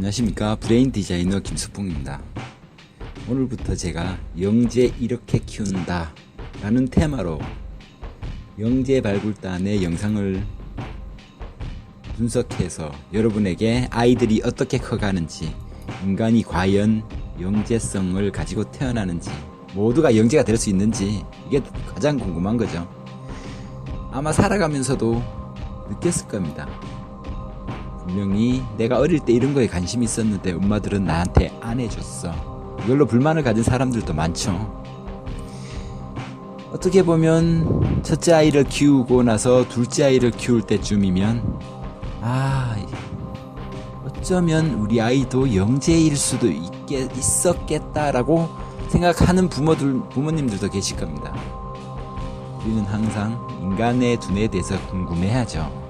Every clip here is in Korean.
안녕하십니까. 브레인 디자이너 김수봉입니다. 오늘부터 제가 영재 이렇게 키운다 라는 테마로 영재 발굴단의 영상을 분석해서 여러분에게 아이들이 어떻게 커가는지 인간이 과연 영재성을 가지고 태어나는지 모두가 영재가 될 수 있는지 이게 가장 궁금한 거죠. 아마 살아가면서도 느꼈을 겁니다 분명히 내가 어릴 때 이런 거에 관심이 있었는데 엄마들은 나한테 안 해줬어. 이걸로 불만을 가진 사람들도 많죠. 어떻게 보면 첫째 아이를 키우고 나서 둘째 아이를 키울 때쯤이면 아 어쩌면 우리 아이도 영재일 수도 있겠, 있었겠다라고 생각하는 부모들 부모님들도 계실 겁니다. 우리는 항상 인간의 두뇌에 대해서 궁금해하죠.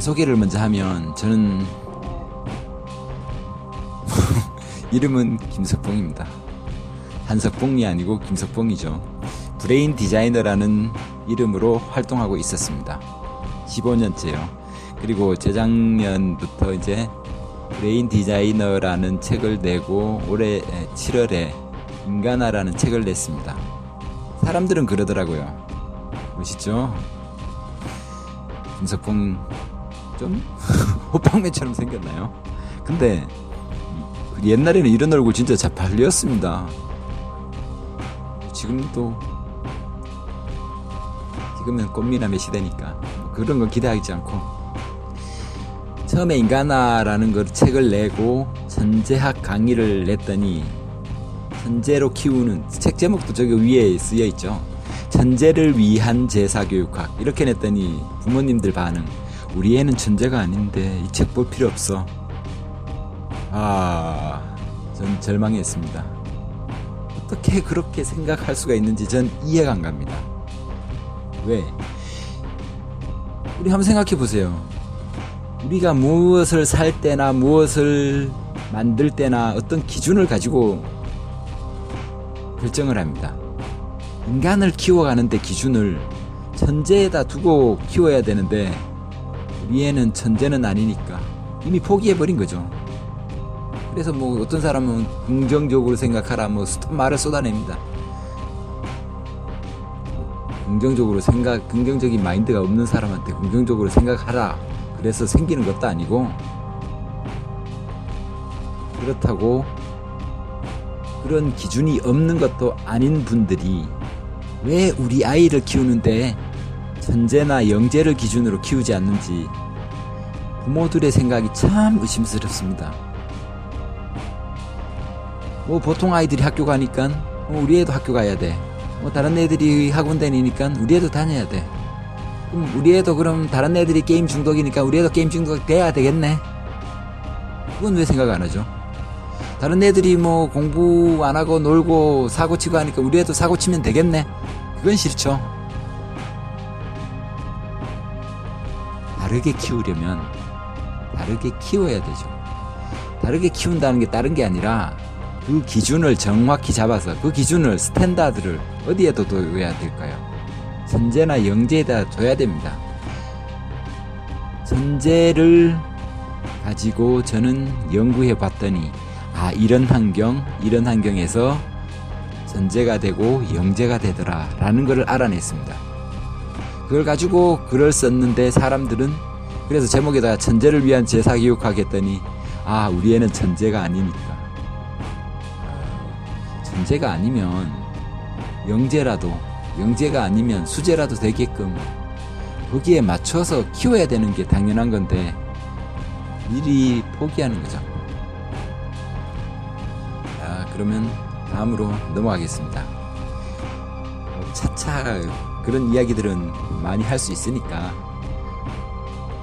소개를 먼저 하면 저는 이름은 김석봉입니다. 한석봉이 아니고 김석봉이죠. 브레인 디자이너라는 이름으로 활동하고 있었습니다. 15년째요. 그리고 재작년부터 이제 브레인 디자이너라는 책을 내고 올해 7월에 인간화라는 책을 냈습니다. 사람들은 그러더라고요. 멋있죠? 김석봉 좀 호빵맨처럼 생겼나요? 근데 옛날에는 이런 얼굴 진짜 잘 발렸습니다. 지금도 지금은 꽃미남의 시대니까 뭐 그런 건 기대하지 않고 처음에 인간화라는 걸 책을 내고 천재학 강의를 냈더니 천재로 키우는 책 제목도 저기 위에 쓰여 있죠. 천재를 위한 제사교육학 이렇게 냈더니 부모님들 반응 우리 애는 천재가 아닌데 이 책 볼 필요 없어. 아, 전 절망했습니다. 어떻게 그렇게 생각할 수가 있는지 전 이해가 안 갑니다. 왜? 우리 한번 생각해 보세요. 우리가 무엇을 살 때나 무엇을 만들 때나 어떤 기준을 가지고 결정을 합니다. 인간을 키워가는데 기준을 천재에다 두고 키워야 되는데 위에는 천재는 아니니까 이미 포기해버린 거죠. 그래서 뭐 어떤 사람은 긍정적으로 생각하라 뭐 말을 쏟아냅니다. 긍정적으로 생각, 긍정적인 마인드가 없는 사람한테 긍정적으로 생각하라. 그래서 생기는 것도 아니고 그렇다고 그런 기준이 없는 것도 아닌 분들이 왜 우리 아이를 키우는데 천재나 영재를 기준으로 키우지 않는지 부모들의 생각이 참 의심스럽습니다. 뭐 보통 아이들이 학교 가니까 뭐 우리 애도 학교 가야 돼. 뭐 다른 애들이 학원 다니니까 우리 애도 다녀야 돼. 그럼 우리 애도 그럼 다른 애들이 게임 중독이니까 우리 애도 게임 중독 돼야 되겠네. 그건 왜 생각 안 하죠? 다른 애들이 뭐 공부 안 하고 놀고 사고 치고 하니까 우리 애도 사고 치면 되겠네. 그건 싫죠. 다르게 키우려면 다르게 키워야 되죠. 다르게 키운다는 게 다른 게 아니라 그 기준을 정확히 잡아서 그 기준을 스탠다드를 어디에도 둬야 될까요? 천재나 영재에다 둬야 됩니다. 천재를 가지고 저는 연구해 봤더니 아 이런 환경 이런 환경에서 천재가 되고 영재가 되더라 라는 것을 알아냈습니다. 그걸 가지고 글을 썼는데 사람들은 그래서 제목에다가 천재를 위한 제사 교육하겠더니 아 우리 애는 천재가 아니니까 천재가 아니면 영재라도 영재가 아니면 수재라도 되게끔 거기에 맞춰서 키워야 되는 게 당연한 건데 미리 포기하는 거죠. 자 그러면 다음으로 넘어가겠습니다. 차차 그런 이야기들은 많이 할 수 있으니까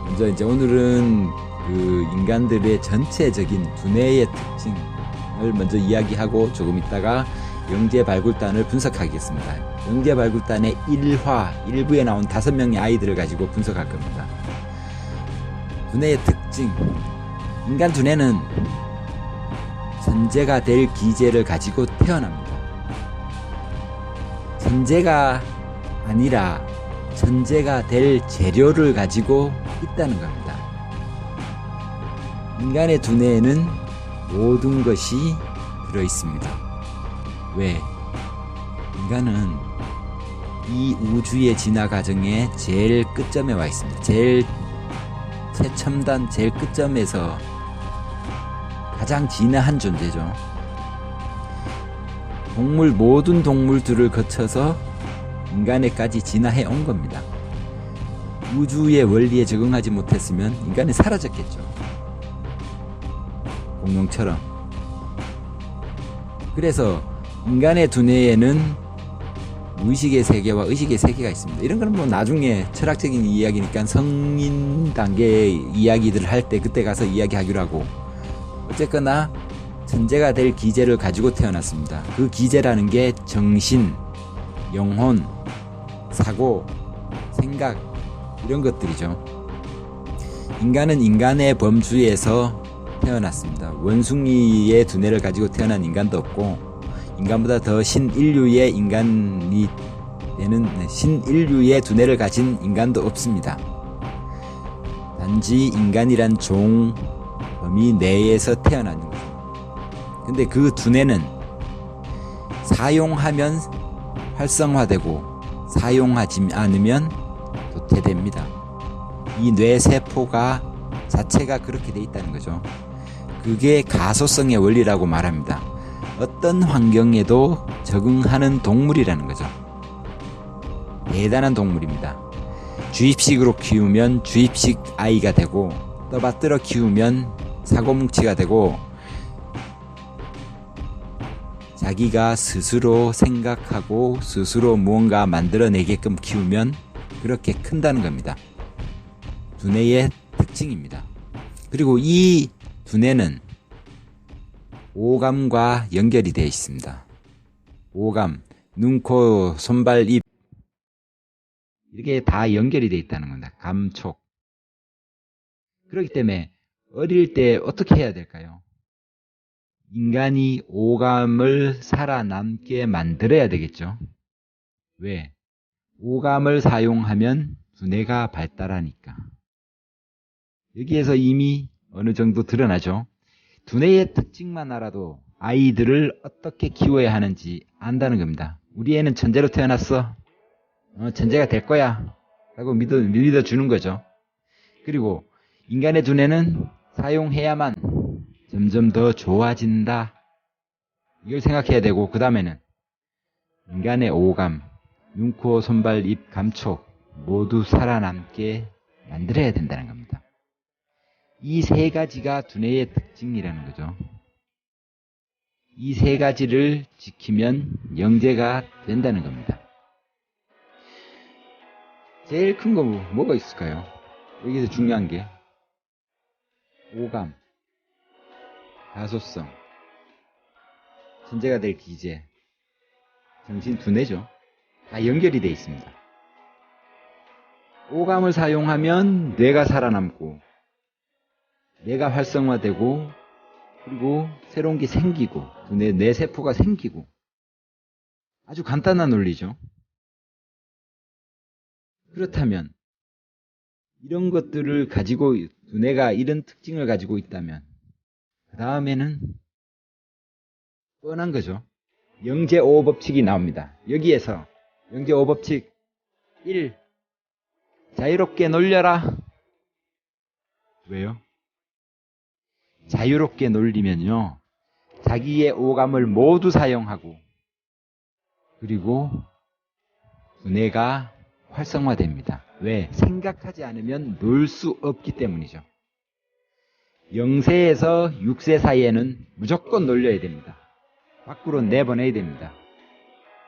먼저 이제 오늘은 그 인간들의 전체적인 두뇌의 특징을 먼저 이야기하고 조금 있다가 영재 발굴단을 분석하겠습니다. 영재 발굴단의 1화 1부에 나온 다섯 명의 아이들을 가지고 분석할 겁니다. 두뇌의 특징 인간 두뇌는 천재가 될 기제를 가지고 태어납니다. 천재가 아니라 천재가 될 재료를 가지고 있다는 겁니다. 인간의 두뇌에는 모든 것이 들어 있습니다. 왜? 인간은 이 우주의 진화 과정의 제일 끝점에 와 있습니다. 제일 최첨단, 제일 끝점에서 가장 진화한 존재죠. 동물 모든 동물들을 거쳐서 인간에까지 진화해 온 겁니다. 우주의 원리에 적응하지 못했으면 인간은 사라졌겠죠. 공룡처럼. 그래서 인간의 두뇌에는 무의식의 세계와 의식의 세계가 있습니다. 이런 거는 뭐 나중에 철학적인 이야기니까 성인 단계의 이야기들을 할 때 그때 가서 이야기하기로 하고 어쨌거나 천재가 될 기제를 가지고 태어났습니다. 그 기제라는 게 정신, 영혼, 사고, 생각 이런 것들이죠. 인간은 인간의 범주에서 태어났습니다. 원숭이의 두뇌를 가지고 태어난 인간도 없고 인간보다 더 신인류의 인간이 되는 신인류의 두뇌를 가진 인간도 없습니다. 단지 인간이란 종 범위 내에서 태어나는 거죠. 근데 그 두뇌는 사용하면 활성화되고 사용하지 않으면 도태됩니다. 이 뇌세포가 자체가 그렇게 돼 있다는 거죠. 그게 가소성의 원리라고 말합니다. 어떤 환경에도 적응하는 동물이라는 거죠. 대단한 동물입니다. 주입식으로 키우면 주입식 아이가 되고 떠받들어 키우면 사고뭉치가 되고 자기가 스스로 생각하고 스스로 무언가 만들어내게끔 키우면 그렇게 큰다는 겁니다. 두뇌의 특징입니다. 그리고 이 두뇌는 오감과 연결이 되어 있습니다. 오감, 눈, 코, 손발, 입 이렇게 다 연결이 되어 있다는 겁니다. 감촉. 그렇기 때문에 어릴 때 어떻게 해야 될까요? 인간이 오감을 살아남게 만들어야 되겠죠. 왜? 오감을 사용하면 두뇌가 발달하니까. 여기에서 이미 어느 정도 드러나죠. 두뇌의 특징만 알아도 아이들을 어떻게 키워야 하는지 안다는 겁니다. 우리 애는 천재로 태어났어. 어, 천재가 될 거야. 라고 믿어, 믿어주는 거죠. 그리고 인간의 두뇌는 사용해야만 점점 더 좋아진다. 이걸 생각해야 되고, 그 다음에는 인간의 오감, 눈, 코, 손발, 입, 감촉 모두 살아남게 만들어야 된다는 겁니다. 이 세 가지가 두뇌의 특징이라는 거죠. 이 세 가지를 지키면 영재가 된다는 겁니다. 제일 큰 거 뭐가 있을까요? 여기서 중요한 게 오감, 가소성, 천재가 될 기제, 정신 두뇌죠. 다 연결이 되어 있습니다. 오감을 사용하면 뇌가 살아남고, 뇌가 활성화되고, 그리고 새로운 게 생기고, 뇌, 뇌 세포가 생기고, 아주 간단한 논리죠. 그렇다면, 이런 것들을 가지고, 두뇌가 이런 특징을 가지고 있다면, 그 다음에는 뻔한 거죠. 영재 5 법칙이 나옵니다. 여기에서 영재 5 법칙 1. 자유롭게 놀려라. 왜요? 자유롭게 놀리면요. 자기의 오감을 모두 사용하고 그리고 두뇌가 활성화됩니다. 왜? 생각하지 않으면 놀 수 없기 때문이죠. 0세에서 6세 사이에는 무조건 놀려야 됩니다. 밖으로 내보내야 됩니다.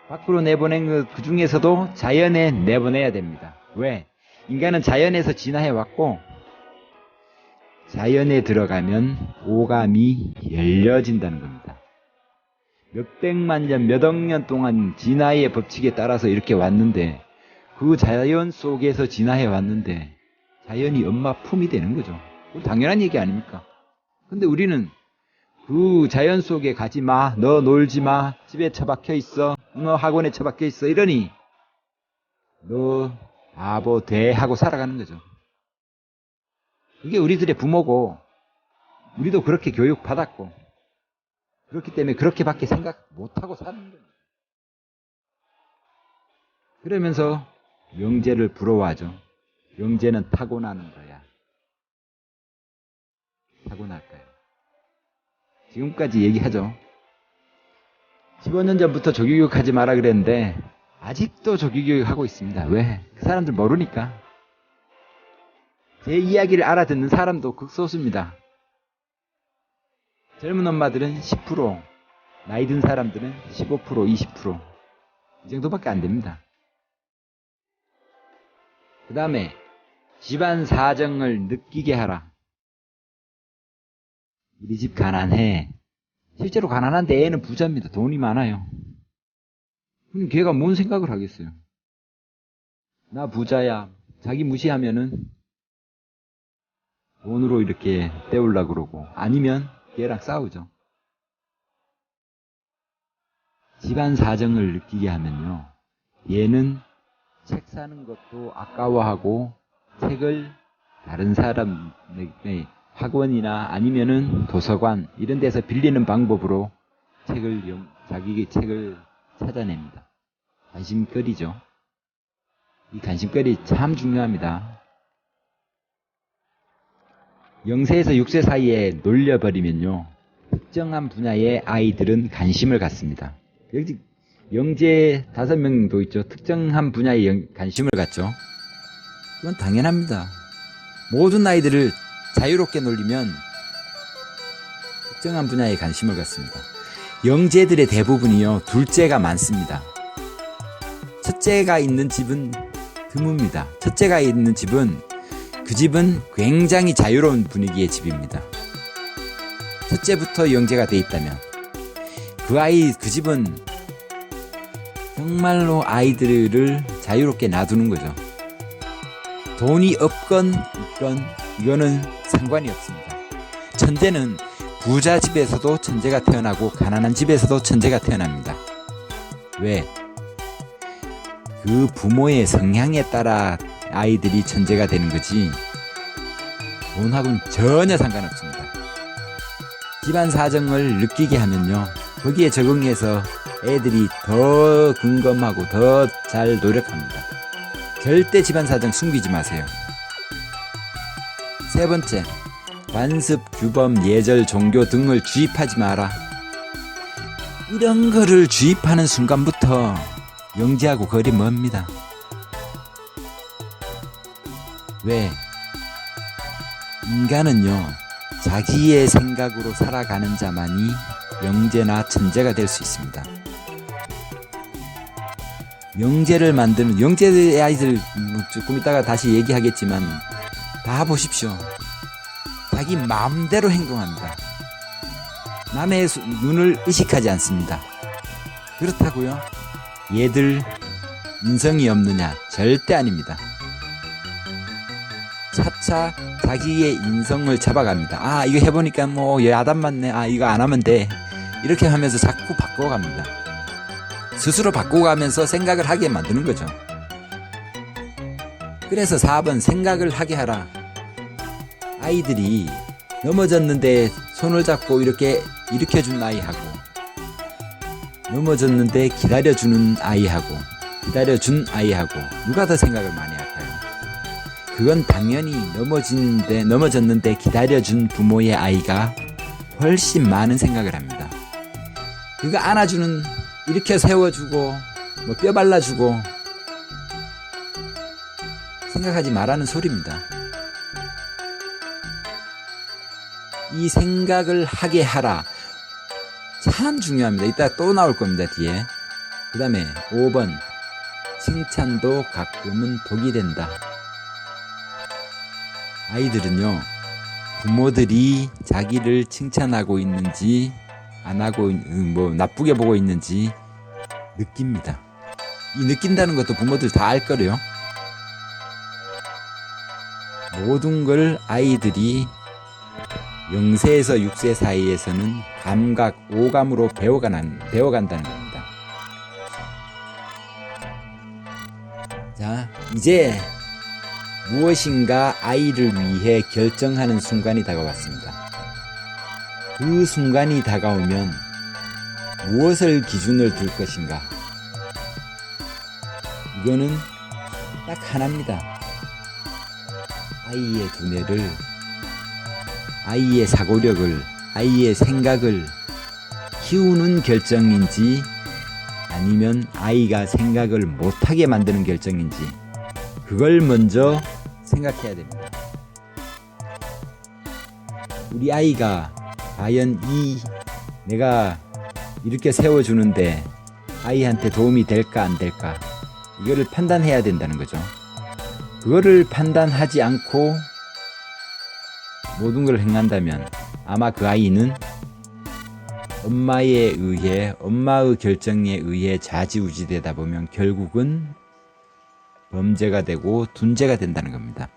밖으로 내보낸 그 중에서도 자연에 내보내야 됩니다. 왜? 인간은 자연에서 진화해 왔고, 자연에 들어가면 오감이 열려진다는 겁니다. 몇백만 년, 몇억 년 동안 진화의 법칙에 따라서 이렇게 왔는데, 그 자연 속에서 진화해 왔는데, 자연이 엄마 품이 되는 거죠. 당연한 얘기 아닙니까? 근데 우리는 그 자연 속에 가지 마, 너 놀지 마, 집에 처박혀 있어, 너 학원에 처박혀 있어, 이러니, 너 바보 돼 하고 살아가는 거죠. 이게 우리들의 부모고, 우리도 그렇게 교육 받았고 그렇기 때문에 그렇게밖에 생각 못 하고 사는 거예요. 그러면서 영재를 부러워하죠. 영재는 타고나는 거야. 타고날까요? 지금까지 얘기하죠. 15년 전부터 조기교육 하지 마라 그랬는데 아직도 조기교육 하고 있습니다. 왜? 그 사람들 모르니까. 제 이야기를 알아듣는 사람도 극소수입니다. 젊은 엄마들은 10%, 나이 든 사람들은 15%, 20%. 이 정도밖에 안 됩니다. 그 다음에 집안 사정을 느끼게 하라. 우리 집 가난해. 실제로 가난한데 애는 부자입니다. 돈이 많아요. 그럼 걔가 뭔 생각을 하겠어요? 나 부자야. 자기 무시하면은 돈으로 이렇게 때우려고 그러고 아니면 얘랑 싸우죠. 집안 사정을 느끼게 하면요. 얘는 책 사는 것도 아까워하고 책을 다른 사람의 학원이나 아니면은 도서관 이런 데서 빌리는 방법으로 책을 영- 자기의 책을 찾아냅니다. 관심거리죠. 이 관심거리 참 중요합니다. 0세에서 6세 사이에 놀려버리면요. 특정한 분야의 아이들은 관심을 갖습니다. 여기 영재 다섯 명도 있죠. 특정한 분야에 영- 관심을 갖죠. 이건 당연합니다. 모든 아이들을 자유롭게 놀리면 특정한 분야에 관심을 갖습니다. 영재들의 대부분이요, 둘째가 많습니다. 첫째가 있는 집은 드뭅니다. 첫째가 있는 집은 그 집은 굉장히 자유로운 분위기의 집입니다. 첫째부터 영재가 돼 있다면 그 아이, 그 집은 정말로 아이들을 자유롭게 놔두는 거죠. 돈이 없건 있건 이거는 상관이 없습니다. 천재는 부자 집에서도 천재가 태어나고 가난한 집에서도 천재가 태어납니다. 왜? 그 부모의 성향에 따라 아이들이 천재가 되는 거지 돈하고는 전혀 상관없습니다. 집안 사정을 느끼게 하면요. 거기에 적응해서 애들이 더 근검하고 더 잘 노력합니다. 절대 집안 사정 숨기지 마세요. 세 번째, 관습, 규범, 예절, 종교 등을 주입하지 마라. 이런 거를 주입하는 순간부터 영지하고 거리 멉니다. 왜? 인간은요, 자기의 생각으로 살아가는 자만이 영재나 천재가 될 수 있습니다. 영재를 만드는 영재의 아이들 뭐 조금 이따가 다시 얘기하겠지만 다 보십시오. 자기 마음대로 행동합니다. 남의 수- 눈을 의식하지 않습니다. 그렇다고요? 얘들 인성이 없느냐? 절대 아닙니다. 차차 자기의 인성을 잡아갑니다. 아, 이거 해보니까 뭐 야단 맞네. 아, 이거 안 하면 돼. 이렇게 하면서 자꾸 바꿔갑니다. 스스로 바꿔가면서 생각을 하게 만드는 거죠. 그래서 4번 생각을 하게 하라. 아이들이 넘어졌는데 손을 잡고 이렇게 일으켜준 아이하고 넘어졌는데 기다려주는 아이하고 기다려준 아이하고 누가 더 생각을 많이 할까요? 그건 당연히 넘어지는데 넘어졌는데 기다려준 부모의 아이가 훨씬 많은 생각을 합니다. 그거 안아주는 이렇게 세워주고 뭐 뼈 발라주고 생각하지 말라는 소리입니다. 이 생각을 하게 하라. 참 중요합니다. 이따 또 나올 겁니다, 뒤에. 그 다음에 5번. 칭찬도 가끔은 독이 된다. 아이들은요, 부모들이 자기를 칭찬하고 있는지, 안 하고, 있- 음, 뭐, 나쁘게 보고 있는지 느낍니다. 이 느낀다는 것도 부모들 다 알 거래요. 모든 걸 아이들이 0세에서 6세 사이에서는 감각, 오감으로 배워가는, 배워간다는 겁니다. 자, 이제 무엇인가 아이를 위해 결정하는 순간이 다가왔습니다. 그 순간이 다가오면 무엇을 기준을 둘 것인가? 이거는 딱 하나입니다. 아이의 두뇌를, 아이의 사고력을, 아이의 생각을 키우는 결정인지 아니면 아이가 생각을 못하게 만드는 결정인지 그걸 먼저 생각해야 됩니다. 우리 아이가 과연 이 내가 이렇게 세워주는데 아이한테 도움이 될까 안 될까 이거를 판단해야 된다는 거죠. 그거를 판단하지 않고 모든 걸 행한다면 아마 그 아이는 엄마에 의해 엄마의 결정에 의해 좌지우지되다 보면 결국은 범죄가 되고 둔죄가 된다는 겁니다.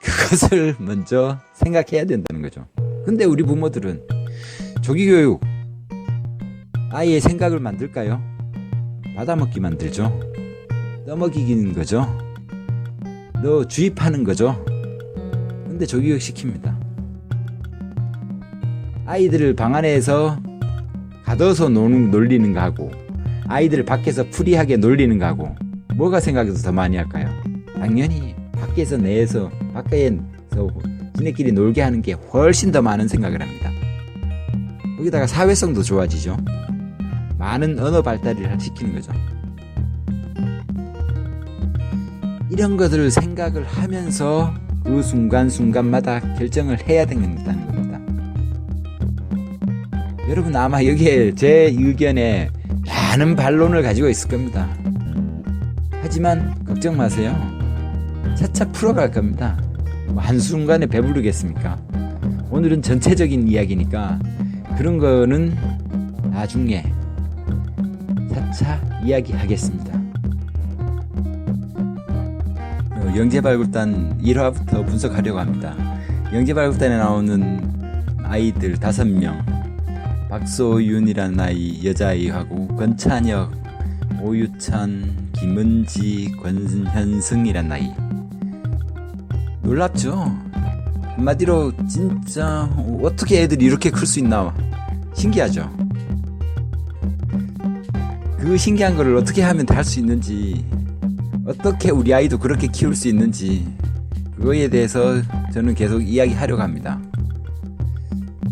그것을 먼저 생각해야 된다는 거죠. 근데 우리 부모들은 조기교육 아이의 생각을 만들까요? 받아먹기 만들죠. 떠먹이기는 거죠. 너 주입하는 거죠. 근데 조기교육 시킵니다. 아이들을 방 안에서 가둬서 노는, 놀리는 거 하고 아이들을 밖에서 프리하게 놀리는 거 하고 뭐가 생각해서 더 많이 할까요? 당연히 밖에서 내에서 밖에서 지네끼리 놀게 하는 게 훨씬 더 많은 생각을 합니다. 거기다가 사회성도 좋아지죠. 많은 언어 발달을 시키는 거죠. 이런 것들을 생각을 하면서 그 순간순간마다 결정을 해야 된다는 겁니다. 여러분 아마 여기에 제 의견에 많은 반론을 가지고 있을 겁니다. 하지만 걱정 마세요. 차차 풀어갈 겁니다. 뭐 한순간에 배부르겠습니까? 오늘은 전체적인 이야기니까 그런 거는 나중에 차차 이야기하겠습니다. 영재발굴단 1화부터 분석하려고 합니다. 영재발굴단에 나오는 아이들 5명 박소윤이라는 아이 여자아이하고 권찬혁, 오유찬, 김은지, 권현승이라는 아이 놀랍죠? 한마디로 진짜 어떻게 애들이 이렇게 클 수 있나 신기하죠? 그 신기한 거를 어떻게 하면 다 할 수 있는지 어떻게 우리 아이도 그렇게 키울 수 있는지 그거에 대해서 저는 계속 이야기하려고 합니다.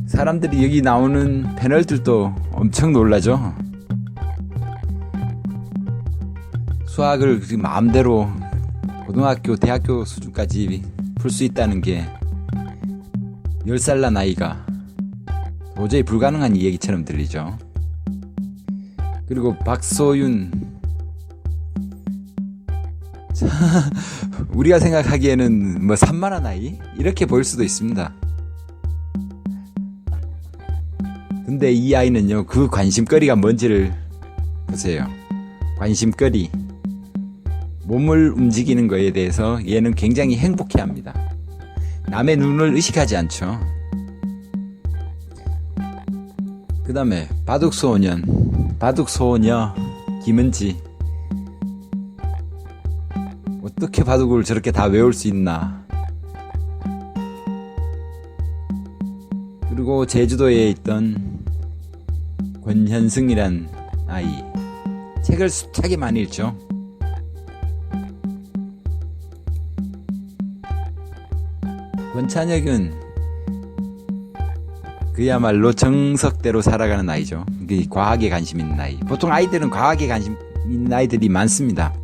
사람들이 여기 나오는 패널들도 엄청 놀라죠. 수학을 그 마음대로 고등학교, 대학교 수준까지 풀 수 있다는 게 10살 난 아이가 도저히 불가능한 이야기처럼 들리죠. 그리고 박소윤 우리가 생각하기에는 뭐 산만한 아이 이렇게 보일 수도 있습니다. 근데 이 아이는요 그 관심거리가 뭔지를 보세요. 관심거리 몸을 움직이는 것에 대해서 얘는 굉장히 행복해합니다. 남의 눈을 의식하지 않죠. 그 다음에 바둑소년, 바둑소녀, 김은지. 어떻게 바둑을 저렇게 다 외울 수 있나. 그리고 제주도에 있던 권현승이란 아이. 책을 숱하게 많이 읽죠. 권찬혁은 그야말로 정석대로 살아가는 아이죠. 과학에 관심 있는 아이. 보통 아이들은 과학에 관심 있는 아이들이 많습니다.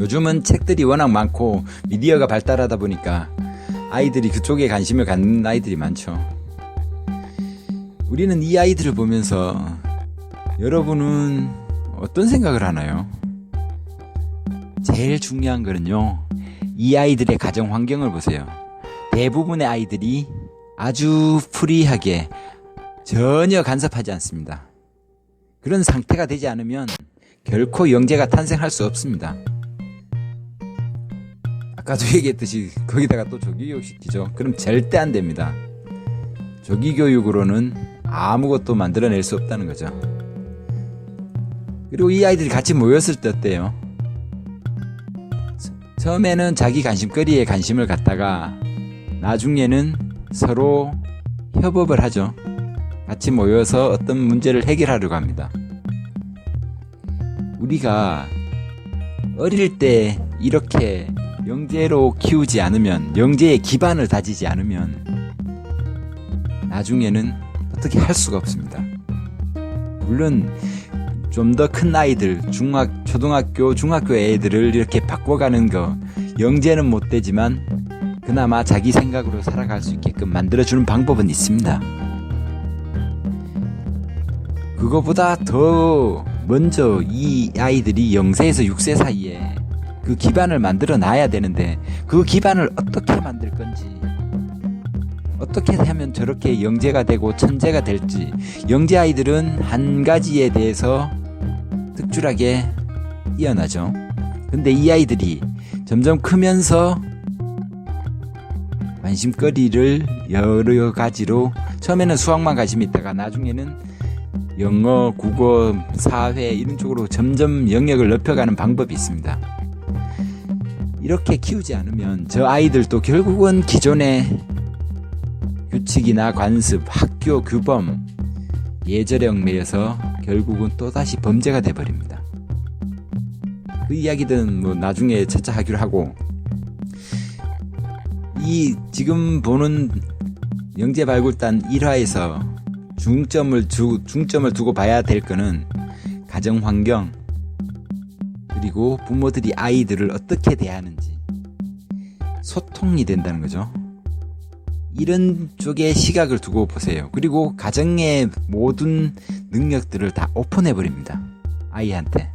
요즘은 책들이 워낙 많고 미디어가 발달하다 보니까 아이들이 그쪽에 관심을 갖는 아이들이 많죠. 우리는 이 아이들을 보면서 여러분은 어떤 생각을 하나요? 제일 중요한 거는요. 이 아이들의 가정 환경을 보세요. 대부분의 아이들이 아주 프리하게 전혀 간섭하지 않습니다. 그런 상태가 되지 않으면 결코 영재가 탄생할 수 없습니다. 아까도 얘기했듯이 거기다가 또 조기교육 시키죠. 그럼 절대 안 됩니다. 조기교육으로는 아무것도 만들어낼 수 없다는 거죠. 그리고 이 아이들이 같이 모였을 때 어때요? 처음에는 자기 관심거리에 관심을 갖다가 나중에는 서로 협업을 하죠. 같이 모여서 어떤 문제를 해결하려고 합니다. 우리가 어릴 때 이렇게 영재로 키우지 않으면 영재의 기반을 다지지 않으면 나중에는 어떻게 할 수가 없습니다. 물론 좀 더 큰 아이들 중학 초등학교 중학교 애들을 이렇게 바꿔가는 거 영재는 못 되지만 그나마 자기 생각으로 살아갈 수 있게끔 만들어주는 방법은 있습니다. 그거보다 더 먼저 이 아이들이 0세에서 6세 사이에 그 기반을 만들어 놔야 되는데 그 기반을 어떻게 만들 건지 어떻게 하면 저렇게 영재가 되고 천재가 될지 영재 아이들은 한 가지에 대해서 특출하게 뛰어나죠. 근데 이 아이들이 점점 크면서 관심거리를 여러 가지로 처음에는 수학만 관심이 있다가 나중에는 영어, 국어, 사회 이런 쪽으로 점점 영역을 넓혀가는 방법이 있습니다. 이렇게 키우지 않으면 저 아이들도 결국은 기존의 규칙이나 관습, 학교 규범, 예절에 얽매여서 결국은 또다시 범죄가 돼버립니다. 그 이야기들은 뭐 나중에 차차 하기로 하고 이 지금 보는 영재 발굴단 1화에서 중점을 주, 중점을 두고 봐야 될 거는 가정 환경 그리고 부모들이 아이들을 어떻게 대하는지 소통이 된다는 거죠. 이런 쪽에 시각을 두고 보세요. 그리고 가정의 모든 능력들을 다 오픈해 버립니다. 아이한테.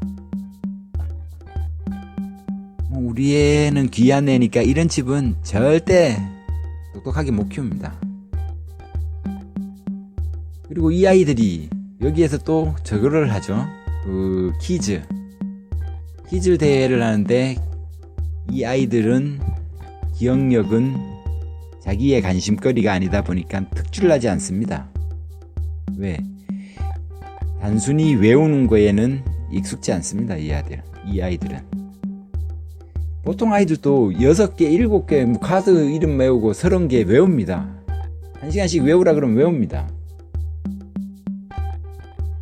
뭐 우리 애는 귀한 애니까 이런 집은 절대 똑똑하게 못 키웁니다. 그리고 이 아이들이 여기에서 또 저거를 하죠. 그 키즈. 키즈 대회를 하는데 이 아이들은 기억력은 자기의 관심거리가 아니다 보니까 특출나지 않습니다. 왜? 단순히 외우는 거에는 익숙지 않습니다. 이 아이들. 이 아이들은. 보통 아이들도 6개, 7개 뭐 카드 이름 외우고 30개 외웁니다. 한 시간씩 외우라 그러면 외웁니다.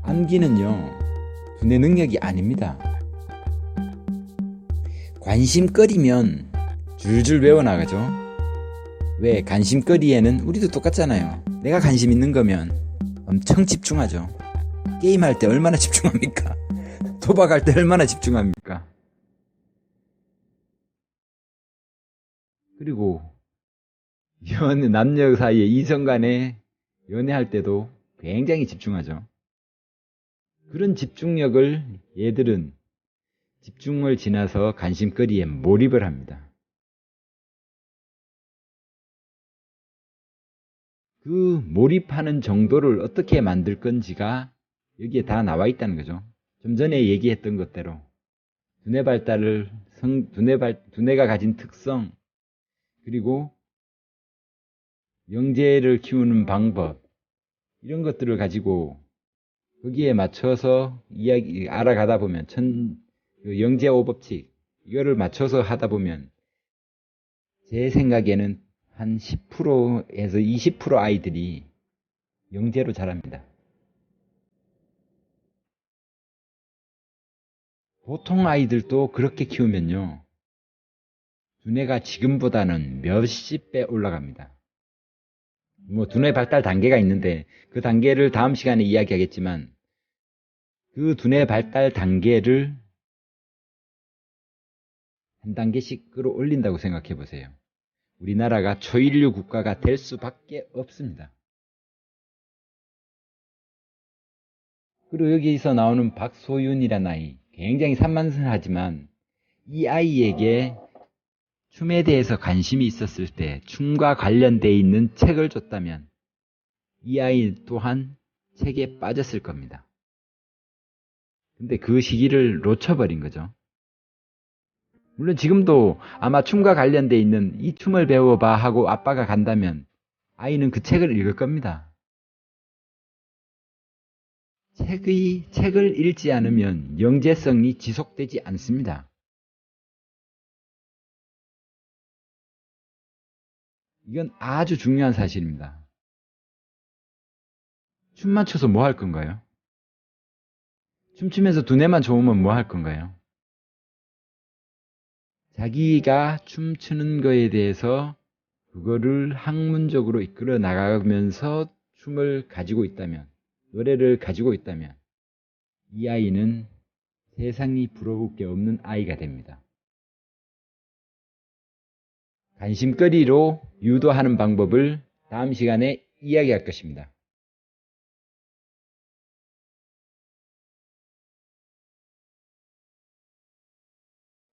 암기는요, 두뇌 능력이 아닙니다. 관심거리면 줄줄 외워나가죠. 왜? 관심거리에는 우리도 똑같잖아요. 내가 관심 있는 거면 엄청 집중하죠. 게임할 때 얼마나 집중합니까? 도박할 때 얼마나 집중합니까? 그리고 연애, 남녀 사이에 이성 간에 연애할 때도 굉장히 집중하죠. 그런 집중력을 얘들은 집중을 지나서 관심거리에 몰입을 합니다. 그 몰입하는 정도를 어떻게 만들 건지가 여기에 다 나와 있다는 거죠. 좀 전에 얘기했던 것대로 두뇌 발달을 성, 두뇌 발, 두뇌가 가진 특성 그리고 영재를 키우는 방법 이런 것들을 가지고 거기에 맞춰서 이야기 알아가다 보면 천그 영재오 법칙 이거를 맞춰서 하다 보면 제 생각에는 한 10%에서 20% 아이들이 영재로 자랍니다. 보통 아이들도 그렇게 키우면요. 두뇌가 지금보다는 몇십 배 올라갑니다. 뭐 두뇌 발달 단계가 있는데 그 단계를 다음 시간에 이야기하겠지만 그 두뇌 발달 단계를 한 단계씩 끌어올린다고 생각해 보세요. 우리나라가 초인류 국가가 될 수밖에 없습니다. 그리고 여기서 나오는 박소윤이라는 아이 굉장히 산만하지만 이 아이에게 춤에 대해서 관심이 있었을 때 춤과 관련되어 있는 책을 줬다면 이 아이 또한 책에 빠졌을 겁니다. 근데 그 시기를 놓쳐버린 거죠. 물론 지금도 아마 춤과 관련돼 있는 이 춤을 배워봐 하고 아빠가 간다면 아이는 그 책을 읽을 겁니다. 책의, 책을 읽지 않으면 영재성이 지속되지 않습니다. 이건 아주 중요한 사실입니다. 춤만 춰서 뭐 할 건가요? 춤추면서 두뇌만 좋으면 뭐 할 건가요? 자기가 춤추는 거에 대해서 그거를 학문적으로 이끌어 나가면서 춤을 가지고 있다면, 노래를 가지고 있다면, 이 아이는 세상이 부러울 게 없는 아이가 됩니다. 관심거리로 유도하는 방법을 다음 시간에 이야기할 것입니다.